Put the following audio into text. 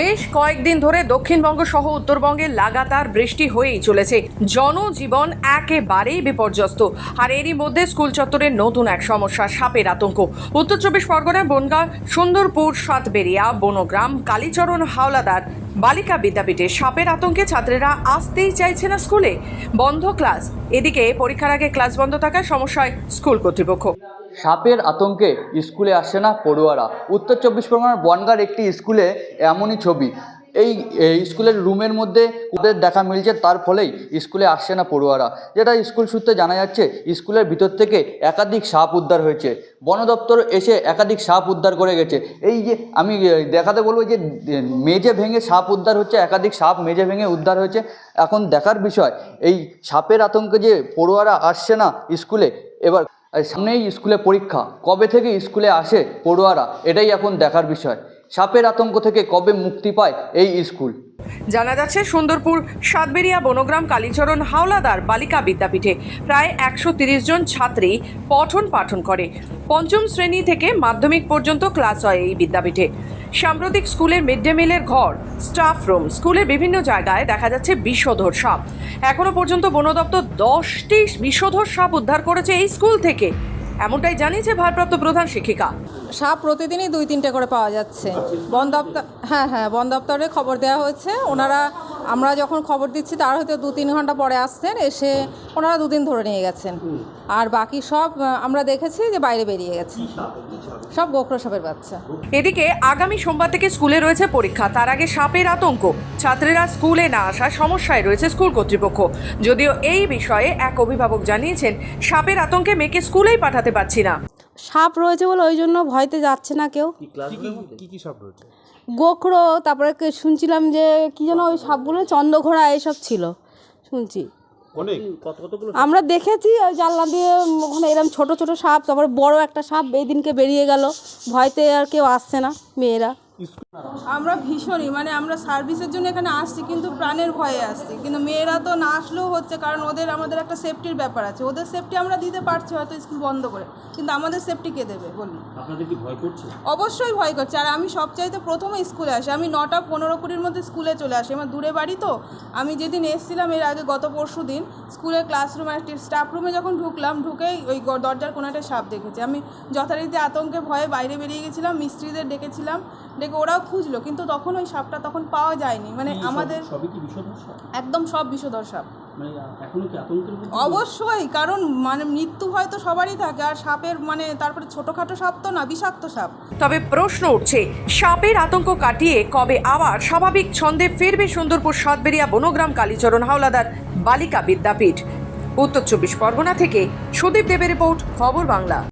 বেশ কয়েকদিন ধরে দক্ষিণবঙ্গ সহ উত্তরবঙ্গে লাগাতার বৃষ্টি হয়েই চলেছে। জনজীবন একেবারেই বিপর্যস্ত। আর এরই মধ্যে স্কুল চত্বরের নতুন এক সমস্যা, সাপের আতঙ্ক। উত্তর চব্বিশ পরগনা, বনগাঁ, সুন্দরপুর, সাতবেরিয়া, বনগ্রাম, কালীচরণ, হাওলাদার, বালিকা বিদ্যাপীঠে সাপের আতঙ্কে ছাত্রেরা আসতেই চাইছে না স্কুলে। বন্ধ ক্লাস। এদিকে পরীক্ষার আগে ক্লাস বন্ধ থাকায় সমস্যায় স্কুল কর্তৃপক্ষ। সাপের আতঙ্কে স্কুলে আসছে না পড়ুয়ারা। উত্তর চব্বিশ পরগনার বনগার একটি স্কুলে এমনই ছবি। এই স্কুলের রুমের মধ্যে ওদের দেখা মিলছে, তার ফলেই স্কুলে আসছে না পড়ুয়ারা। যেটা স্কুল সূত্রে জানা যাচ্ছে, স্কুলের ভিতর থেকে একাধিক সাপ উদ্ধার হয়েছে। বন দপ্তর এসে একাধিক সাপ উদ্ধার করে গেছে। এই যে, আমি দেখাতে বলব যে মেঝে ভেঙে সাপ উদ্ধার হচ্ছে, একাধিক সাপ মেঝে ভেঙে উদ্ধার হয়েছে। এখন দেখার বিষয়, এই সাপের আতঙ্কে যে পড়ুয়ারা আসছে না স্কুলে, এবার সামনেই স্কুলে পরীক্ষা। কবে থেকে স্কুলে আসে পড়ুয়ারা এটাই এখন দেখার বিষয়। সাপের আতঙ্ক থেকে কবে মুক্তি পায় এই স্কুল? জানা যাচ্ছে সুন্দরপুর সাতবেরিয়া বনগ্রাম, কালীচরণ হাওলাদার, বালিকা বিদ্যাপীঠে প্রায় একশো জন ছাত্রী পঠন পাঠন করে। পঞ্চম শ্রেণি থেকে মাধ্যমিক পর্যন্ত ক্লাস হয় এই বিদ্যাপীঠে। সাম্প্রতিক স্কুলের মিড ডে মিলের ঘর, স্টাফ রুম, স্কুলের বিভিন্ন জায়গায় দেখা যাচ্ছে বিষধর সাপ। এখনও পর্যন্ত বন দপ্তর দশটি বিষধর সাপ উদ্ধার করেছে এই স্কুল থেকে। এমনটাই জানিয়েছে ভারপ্রাপ্ত প্রধান শিক্ষিকা। সাপ প্রতিদিনই দুই, তিনটে করে পাওয়া যাচ্ছে। বন দপ্তর হ্যাঁ হ্যাঁ বন দপ্তরে খবর দেওয়া হয়েছে। ওনারা, আমরা যখন খবর দিচ্ছি, তার হয়তো দু, তিন ঘণ্টা পরে আসছেন, এসে ওনারা দুদিন ধরে নিয়ে গেছেন। আর বাকি সব আমরা দেখেছি যে বাইরে বেরিয়ে গেছে। সব গোখরো সাপের বাচ্চা। এদিকে, আগামী সোমবার থেকে স্কুলে রয়েছে পরীক্ষা। তার আগে সাপের আতঙ্ক। ছাত্রীরা স্কুলে না আসার সমস্যায় রয়েছে স্কুল কর্তৃপক্ষ। যদিও এই বিষয়ে এক অভিভাবক জানিয়েছেন, সাপের আতঙ্কে মেয়েকে স্কুলেই পাঠাতে পারছি না। সাপ রয়েছে বলে ওই জন্য ভয়তে যাচ্ছে না কেউ। কি কি সাপ রয়েছে? গোখরো তারপরে কে- শুনছিলাম যে কি যেন ওই সাপগুলো চন্দ্রঘোড়া এইসব ছিল। শুনছি। অনেক? কত কতগুলো আমরা দেখেছি ওই জানলা দিয়ে ওখানে এরকম ছোট ছোট সাপ তারপরে বড় একটা সাপ এই দিনকে বেরিয়ে গেল। ভয়তে আর কেউ আসছে না মেয়েরা। আমরা ভীষণই মানে আমরা সার্ভিসের জন্য এখানে আসছি কিন্তু প্রাণের ভয়ে আসছি। কিন্তু মেয়েরা তো না আসলেও হচ্ছে কারণ ওদের আমাদের একটা সেফটির ব্যাপার আছে। ওদের সেফটি আমরা দিতে পারছি হয়তো স্কুল বন্ধ করে কিন্তু আমাদের সেফটি কে দেবে বলুন? অবশ্যই ভয় করছে। আর আমি সবচাইতে প্রথমে স্কুলে আসি। আমি নটা পনেরো কুড়ির মধ্যে স্কুলে চলে আসি। আমার দূরে বাড়ি তো। আমি যেদিন এসেছিলাম এর আগে গত পরশু দিন স্কুলের ক্লাসরুমে স্টাফ রুমে যখন ঢুকলাম ঢুকেই ওই দরজার কোনো একটা সাপ দেখেছি। আমি যথারীতি আতঙ্কে ভয়ে বাইরে বেরিয়ে গেছিলাম মিস্ত্রিদের ডেকেছিলাম ডেকে ওরাও খুঁজলো কিন্তু তখন ওই সাপটা তখন পাওয়া যায়নি। মানে আমাদের সবই কি বিষধর সাপ? একদম সব বিষধর সাপ। মানে এখনও কি আতঙ্কের মধ্যে? অবশ্যই কারণ মানে মৃত্যু হয়তো সবারই থাকে আর সাপের মানে তারপরে ছোটোখাটো সাপ তো না বিষাক্ত সাপ। তবে প্রশ্ন উঠছে সাপের আতঙ্ক কাটিয়ে কবে আবার স্বাভাবিক ছন্দে ফিরবে সুন্দরপুর সাতবেরিয়া বনগ্রাম কালীচরণ হাওলাদার বালিকা বিদ্যাপীঠ? উত্তর চব্বিশ পরগনা থেকে সুদীপ দেবের রিপোর্ট খবর বাংলা।